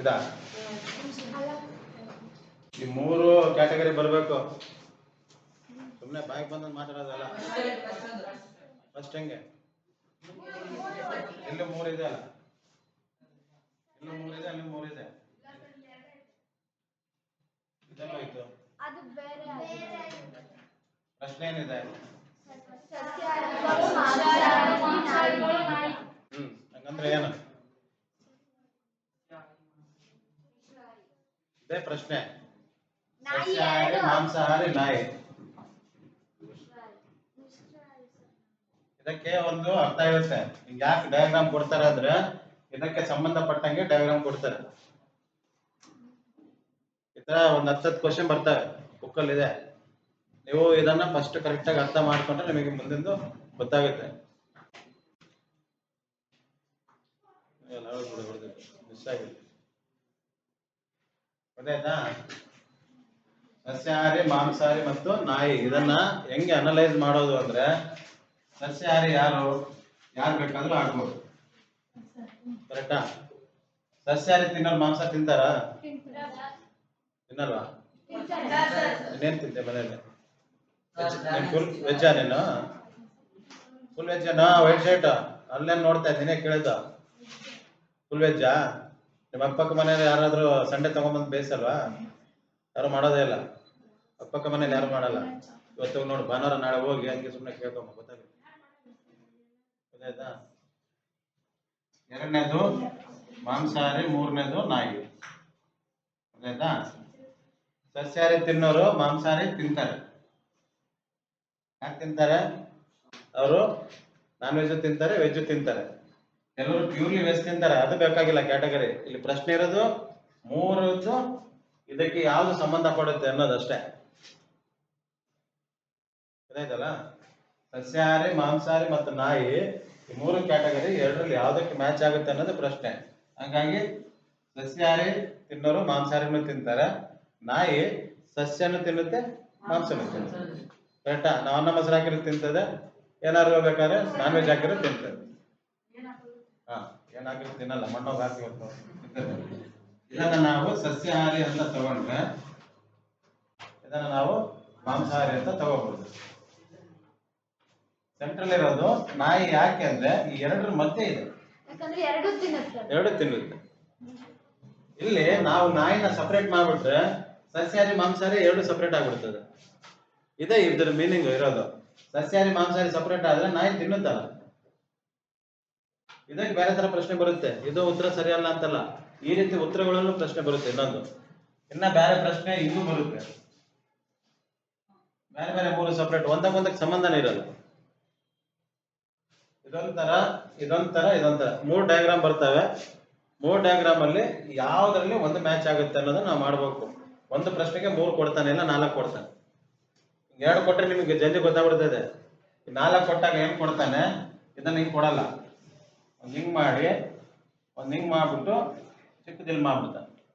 ಇದಾ? ಈ ಮೂರು ಕ್ಯಾಟಗರಿ ಬರಬೇಕು. ಸುಮ್ಮನೆ ಬಾಯಿಗೆ ಬಂದ್ ಮಾತಾಡೋದಲ್ಲ. ಫಸ್ಟ್ ಹೆಂಗೆ? ಇಲ್ಲಿ ಮೂರು ಇದೆ ಅಲ್ಲ. ಇಲ್ಲಿ ಮೂರು ಇದೆ ಅಲ್ಲಿ ಮೂರು ಇದೆ. ಇದೆಲ್ಲೋಯ್ತು ಅದು ಬೇರೆ ಪ್ರಶ್ನೆ ಏನಿದೆ ಸಸ್ಯಾಹಾರಿಗಳು, ಮಾಂಸಾಹಾರಿಗಳು, ನಾಯಿ. ಹ್ಮ್ ಹಂಗಂದ್ರೆ ಏನು ಇದೇ ಪ್ರಶ್ನೆ. ನಾಯಿ ಸಸ್ಯಾಹಾರಿ. ಮಾಂಸಾಹಾರಿ ನಾಯಿ. ಇದಕ್ಕೆ ಒಂದು ಅರ್ಥ ಇರುತ್ತೆ. ಹಿಂಗ್ ಯಾಕೆ ಡಯಾಗ್ರಾಮ್ ಕೊಡ್ತಾರೆ ಅಂದ್ರೆ ಇದಕ್ಕೆ ಸಂಬಂಧಪಟ್ಟಂಗೆ ಡಯಾಗ್ರಾಮ್ ಕೊಡ್ತಾರೆ. ಈ ತರ ಒಂದ್ ಹತ್ತತ್ತು ಕ್ವಶನ್ ಬರ್ತವೆ. ಬುಕ್ಕಲ್ಲಿ ಇದೆ. ನೀವು ಇದನ್ನ ಫಸ್ಟ್ ಕರೆಕ್ಟ್ ಆಗಿ ಅರ್ಥ ಮಾಡ್ಕೊಂಡ್ರೆ ನಿಮಗೆ ಮುಂದಿಂದು ಗೊತ್ತಾಗುತ್ತೆ. ಮಿಸ್ ಆಗಿದೆ. ಗೊತ್ತಾಯ್ತಾ ಸಸ್ಯಾಹಾರಿ, ಮಾಂಸಾಹಾರಿ ಮತ್ತು ನಾಯಿ. ಇದನ್ನ ಹೆಂಗೆ ಅನಲೈಸ್ ಮಾಡೋದು ಅಂದ್ರೆ ಸಸ್ಯಾಹಾರಿ ಯಾರು? ಯಾರು ಬೇಕಾದ್ರೂ ಆಡ್ಬೋದು ಕರೆಕ್ಟಾ ಸಸ್ಯಾಹಾರಿ ತಿನ್ನೋರು ಮಾಂಸ ತಿಂತಾರ? ತಿನ್ನಲ್ವಾ? ಇನ್ನೇನ್ ತಿಂತೆ ಮನೇಲಿ ಫುಲ್ ವೆಜ್ಜಾ ನೀನು? ಫುಲ್ ವೆಜ್ಜಾ ವೈಟ್ ಶರ್ಟ್? ಅಲ್ಲೇನ್ ನೋಡ್ತಾ ಇದ್ದೀನಿ ಕೇಳಿದ ಫುಲ್ ವೆಜ್ಜಾ ನಿಮ್ಮ ಅಪ್ಪಕ್ಕ ಮನೇಲಿ ಯಾರಾದ್ರೂ ಸಂಡೆ ತಗೊಂಬಂದು ಬೇಯಿಸಲ್ವಾ? ಯಾರು ಮಾಡೋದೇ ಇಲ್ಲ. ಅಪ್ಪಕ್ಕ ಮನೇಲಿ ಯಾರು ಮಾಡಲ್ಲ. ಇವತ್ತು ನೋಡಿ, ಭಾನುವಾರ ನಾಳೆ ಹೋಗಿ ಹಂಗೆ ಸುಮ್ಮನೆ ಕೇಳ್ಕೊಂಬ, ಗೊತ್ತಾಗಲಿ. ಗೊತ್ತಾಯ್ತಾ? ಎರಡನೇದು ಮಾಂಸಾಹಾರಿ, ಮೂರನೇದು ನಾಯಿ. ಗೊತ್ತಾಯ್ತಾ? ಸಸ್ಯಾಹಾರಿ ತಿನ್ನೋರು ಮಾಂಸಾಹಾರಿ ತಿಂತಾರೆ. ಯಾಕೆ ತಿಂತಾರೆ? ಅವರು ನಾನ್ ವೆಜ್ ತಿಂತಾರೆ ವೆಜ್ ತಿಂತಾರೆ. ಕೆಲವರು ಪ್ಯೂರ್ಲಿ ವೆಜ್ ತಿಂತಾರೆ ಅದು ಬೇಕಾಗಿಲ್ಲ ಕ್ಯಾಟಗರಿ ಇಲ್ಲಿ ಪ್ರಶ್ನೆ ಇರೋದು ಮೂರದ್ದು ಇದಕ್ಕೆ ಯಾವ್ದು ಸಂಬಂಧ ಪಡುತ್ತೆ ಅನ್ನೋದಷ್ಟೇ. ಗೊತ್ತಾಯ್ತಲ್ಲ ಸಸ್ಯಾಹಾರಿ ಮಾಂಸಾಹಾರಿ ಮತ್ತು ನಾಯಿ ಈ ಮೂರು ಕ್ಯಾಟಗರಿ ಎರಡರಲ್ಲಿ ಯಾವ್ದಕ್ಕೆ ಮ್ಯಾಚ್ ಆಗುತ್ತೆ ಅನ್ನೋದು ಪ್ರಶ್ನೆ. ಹಾಗಾಗಿ ಸಸ್ಯಾಹಾರಿ ತಿನ್ನೋರು ಮಾಂಸಾಹಾರಿನೂ ತಿಂತಾರೆ ನಾಯಿ ಸಸ್ಯನೂ ತಿನ್ನುತ್ತೆ ಮಾಂಸನೂ ತಿನ್ನುತ್ತೆ. ಕರೆಕ್ಟಾ ನಾವು ಅನ್ನ ಮೊಸರು ಹಾಕಿರೋ ತಿಂತದೆ ಏನಾದ್ರು ಬೇಕಾದ್ರೆ ನಾನ್ ವೆಜ್ ಹಾಕಿರೋ ತಿಂತದೆ. ಹಾ ತಿನ್ನಲ್ಲ ಮಣ್ಣೋಗಿ ಹಾಕಿ ಹೊತ್ತು ಇದನ್ನ ನಾವು ಸಸ್ಯಾಹಾರಿ ಅಂತ ತಗೊಂಡ್ರೆ ಇದನ್ನ ನಾವು ಮಾಂಸಾಹಾರಿ ಅಂತ ತಗೋಬಹುದು ಸೆಂಟ್ರಲ್ ಇರೋದು ನಾಯಿ ಯಾಕೆ ಅಂದ್ರೆ ಈ ಎರಡರ ಮಧ್ಯೆ ಇದೆ. ಯಾಕಂದ್ರೆ ಎರಡು ತಿನ್ನುತ್ತೆ. ಎರಡು ತಿನ್ನುತ್ತೆ. ಇಲ್ಲಿ ನಾವು ನಾಯಿನ ಸಪರೇಟ್ ಮಾಡ್ಬಿಟ್ರೆ ಸಸ್ಯಾಹಾರಿ ಮಾಂಸಾಹಾರಿ ಎರಡು ಸಪರೇಟ್ ಆಗ್ಬಿಡ್ತದೆ. ಇದೇ ಇದ್ರ ಮೀನಿಂಗ್ ಇರೋದು. ಸಸ್ಯಾಹಾರಿ ಮಾಂಸಾಹಾರಿ ಸಪರೇಟ್ ಆದ್ರೆ ನಾಯಿ ತಿನ್ನುತ್ತಲ್ಲ. ಇದಕ್ಕೆ ಬೇರೆ ತರ ಪ್ರಶ್ನೆ ಬರುತ್ತೆ. ಇದು ಉತ್ತರ ಸರಿಯಲ್ಲ ಅಂತಲ್ಲ. ಈ ರೀತಿ ಉತ್ತರಗಳಲ್ಲೂ ಪ್ರಶ್ನೆ ಬರುತ್ತೆ ಇನ್ನೊಂದು. ಇನ್ನ ಬೇರೆ ಪ್ರಶ್ನೆ ಇನ್ನೂ ಬರುತ್ತೆ. ಬೇರೆ ಬೇರೆ ಮೂರು ಸಪ್ರೇಟ್ ಒಂದಕ್ಕೊಂದಕ್ಕೆ ಸಂಬಂಧನೇ ಇರಲ್ಲ. ಇದೊಂಥರ ಇದೊಂಥರ ಇದೊಂಥರ ಮೂರು ಡಯಾಗ್ರಾಮ್ ಬರ್ತವೆ. ಮೂರು ಡಯಾಗ್ರಾಮ್ ಅಲ್ಲಿ ಯಾವ್ದ್ರಲ್ಲಿ ಒಂದು ಮ್ಯಾಚ್ ಆಗುತ್ತೆ ಅನ್ನೋದನ್ನ ನಾವು ಮಾಡ್ಬೇಕು. ಒಂದು ಪ್ರಶ್ನೆಗೆ ಮೂರು ಕೊಡ್ತಾನೆ ಇಲ್ಲ, ನಾಲ್ಕು ಕೊಡ್ತಾನೆ. ಎರಡು ಕೊಟ್ಟರೆ ನಿಮಗೆ ಜಲ್ದಿ ಗೊತ್ತಾಗ್ಬಿಡ್ತದೆ. ನಾಲ್ಕು ಕೊಟ್ಟಾಗ ಏನ್ ಕೊಡ್ತಾನೆ? ಇದನ್ನ ಹಿಂಗ್ ಕೊಡಲ್ಲ. ಒಂದ್ ಹಿಂಗೆ ಮಾಡಿ, ಒಂದು ಹಿಂಗೆ ಮಾಡಿಬಿಟ್ಟು ಚಿಕ್ಕದಿಲ್ಲಿ ಮಾಡ್ಬಿಡ್ತಾನೆ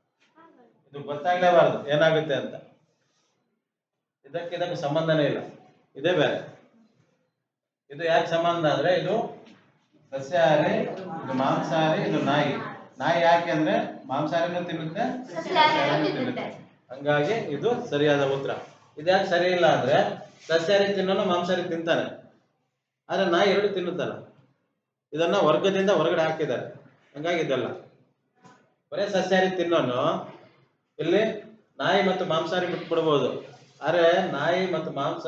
ಇದು ಗೊತ್ತಾಗ್ಲೇಬಾರ್ದು, ಏನಾಗುತ್ತೆ ಅಂತ. ಇದಕ್ಕೆ ಇದಕ್ಕೆ ಸಂಬಂಧನೇ ಇಲ್ಲ. ಇದೇ ಬೇರೆ. ಇದು ಯಾಕೆ ಸಂಬಂಧ ಅಂದ್ರೆ, ಇದು ಸಸ್ಯಾಹಾರಿ, ಇದು ಮಾಂಸಾಹಾರಿ, ಇದು ನಾಯಿ. ನಾಯಿ ಯಾಕೆ ಅಂದ್ರೆ, ಮಾಂಸಾಹಾರಿನೂ ತಿನ್ನುತ್ತೆ ತಿನ್ನುತ್ತೆ. ಹಂಗಾಗಿ ಇದು ಸರಿಯಾದ ಉತ್ತರ. ಇದ್ಯಾಕೆ ಸರಿ ಇಲ್ಲ ಅಂದ್ರೆ, ಸಸ್ಯಾಹಾರಿ ತಿನ್ನೋನು ಮಾಂಸಾಹಾರಿ ತಿಂತಾನೆ. ಆದ್ರೆ ನಾಯಿ ಎರಡು ತಿನ್ನುತ್ತಲ್ಲ. ಇದನ್ನ ವರ್ಗದಿಂದ ಹೊರಗಡೆ ಹಾಕಿದ್ದಾರೆ. ಹಂಗಾಗಿ ಇದೆಲ್ಲ. ಬರೇ ಸಸ್ಯಾಹಾರಿ ತಿನ್ನೋನು, ಇಲ್ಲಿ ನಾಯಿ ಮತ್ತು ಮಾಂಸಾಹಾರಿ ಬಿಟ್ಬಿಡ್ಬೋದು. ಆದ್ರೆ ನಾಯಿ ಮತ್ತು ಮಾಂಸ,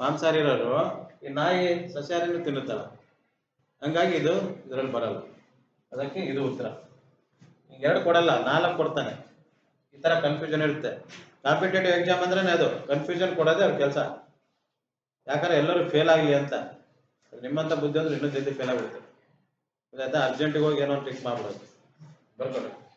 ಮಾಂಸಾಹಾರಿ ಇರೋರು ಈ ನಾಯಿ ಸಸ್ಯಾಹಾರಿನೂ ತಿನ್ನುತ್ತಲ್ಲ ಹಂಗಾಗಿ ಇದು ಇದರಲ್ಲಿ ಬರಲ್ಲ. ಅದಕ್ಕೆ ಇದು ಉತ್ತರ. ಎರಡು ಕೊಡಲ್ಲ, ನಾಲ್ಕು ಕೊಡ್ತಾನೆ. ಈ ತರ ಕನ್ಫ್ಯೂಷನ್ ಇರುತ್ತೆ. ಕಾಂಪಿಟೇಟಿವ್ ಎಕ್ಸಾಮ್ ಅಂದ್ರೆ ಅದು. ಕನ್ಫ್ಯೂಷನ್ ಕೊಡೋದೇ ಅವ್ರ ಕೆಲಸ. ಯಾಕಂದ್ರೆ ಎಲ್ಲರೂ ಫೇಲ್ ಆಗಲಿ ಅಂತ. ನಿಮ್ಮಂತ ಬುದ್ಧಿ ಅಂದ್ರೆ ಇನ್ನೂ ಫೇಲ್ ಆಗ್ಬಿಡುತ್ತೆ. ಅರ್ಜೆಂಟಿಗೆ ಹೋಗಿ ಏನೋ ಫಿಕ್ಸ್ ಮಾಡ್ಬಿಡೋದು. ಬರ್ಕೊಡ್ರಿ.